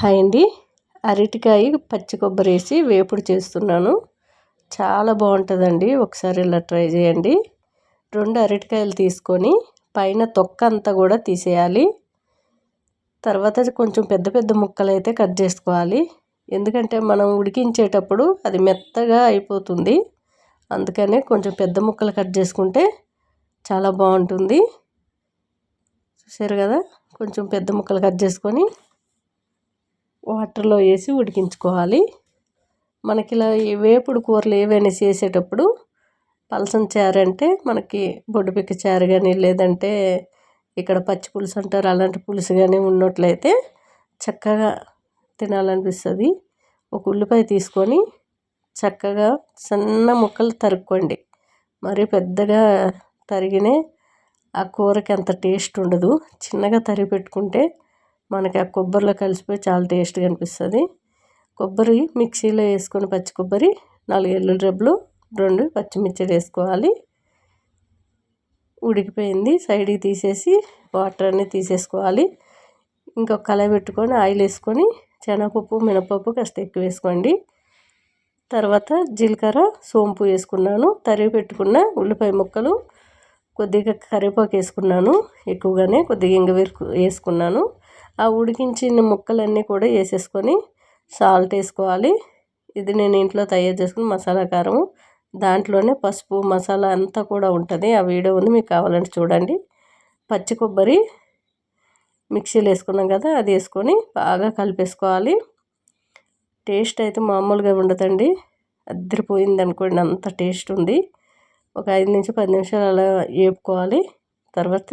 Hi అండి. అరటికాయ పచ్చి కొబ్బరి వేసి వేపుడు చేస్తున్నాను. చాలా బాగుంటుందండి. ఒకసారి ఇలా ట్రై చేయండి. రెండు అరటికాయలు తీసుకొని పైన తొక్క అంతా కూడా తీసేయాలి. తర్వాత కొంచెం పెద్ద పెద్ద ముక్కలు అయితే కట్ చేసుకోవాలి. ఎందుకంటే మనం ఉడికించేటప్పుడు అది మెత్తగా అయిపోతుంది. అందుకనే కొంచెం పెద్ద ముక్కలు కట్ చేసుకుంటే చాలా బాగుంటుంది. చూసారు కదా? కొంచెం పెద్ద ముక్కలు కట్ చేసుకొని వాటర్లో వేసి ఉడికించుకోవాలి. మనకి ఇలా ఈ వేపుడు కూరలు ఏవైనా చేసేటప్పుడు పలసం చారు అంటే మనకి బొడ్డుపిక్క చారు కానీ లేదంటే ఇక్కడ పచ్చి పులుసు అంటారు అలాంటి పులుసు కానీ ఉన్నట్లయితే చక్కగా తినాలనిపిస్తుంది. ఒక ఉల్లిపాయ తీసుకొని చక్కగా సన్న ముక్కలు తరుక్కోండి. మరి పెద్దగా తరిగినే ఆ కూరకి అంత టేస్ట్ ఉండదు. చిన్నగా తరిగి పెట్టుకుంటే మనకి ఆ కొబ్బరిలో కలిసిపోయి చాలా టేస్ట్గా అనిపిస్తుంది. కొబ్బరి మిక్సీలో వేసుకొని పచ్చి కొబ్బరి నాలుగు ఎల్లుండి రెబ్బలు రెండు పచ్చిమిర్చిలు వేసుకోవాలి. ఉడికిపోయింది. సైడ్కి తీసేసి వాటర్ అన్నీ తీసేసుకోవాలి. ఇంకొక కళాయి పెట్టుకొని ఆయిల్ వేసుకొని శనగపప్పు మినపప్పు కాస్త ఎక్కువ వేసుకోండి. తర్వాత జీలకర్ర సోంపు వేసుకున్నాను. తరిగి పెట్టుకున్న ఉల్లిపాయ ముక్కలు కొద్దిగా కరివేపాకు వేసుకున్నాను. ఎక్కువగానే కొద్దిగా ఇంగ వేసుకున్నాను. ఆ ఉడికించిన ముక్కలన్నీ కూడా వేసేసుకొని సాల్ట్ వేసుకోవాలి. ఇది నేను ఇంట్లో తయారు చేసుకున్న మసాలా కారం దాంట్లోనే పసుపు మసాలా అంతా కూడా ఉంటుంది. ఆ వీడియో ఉంది మీకు కావాలంటే చూడండి. పచ్చి కొబ్బరి మిక్సీలో వేసుకున్నాం కదా అది వేసుకొని బాగా కలిపేసుకోవాలి. టేస్ట్ అయితే మామూలుగా ఉండదండి. అద్దరిపోయింది అనుకోండి అంత టేస్ట్ ఉంది. ఒక ఐదు నుంచి పది నిమిషాలు అలా వేపుకోవాలి. తర్వాత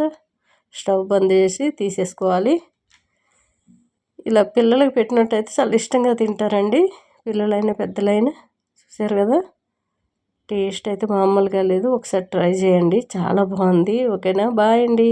స్టవ్ బంద్ చేసి తీసేసుకోవాలి. ఇలా పిల్లలకు పెట్టినట్టయితే చాలా ఇష్టంగా తింటారండి. పిల్లలైనా పెద్దలైనా చూసారు కదా? టేస్ట్ అయితే మామూలుగా లేదు. ఒకసారి ట్రై చేయండి. చాలా బాగుంది. ఓకేనా? బాయ్ అండి.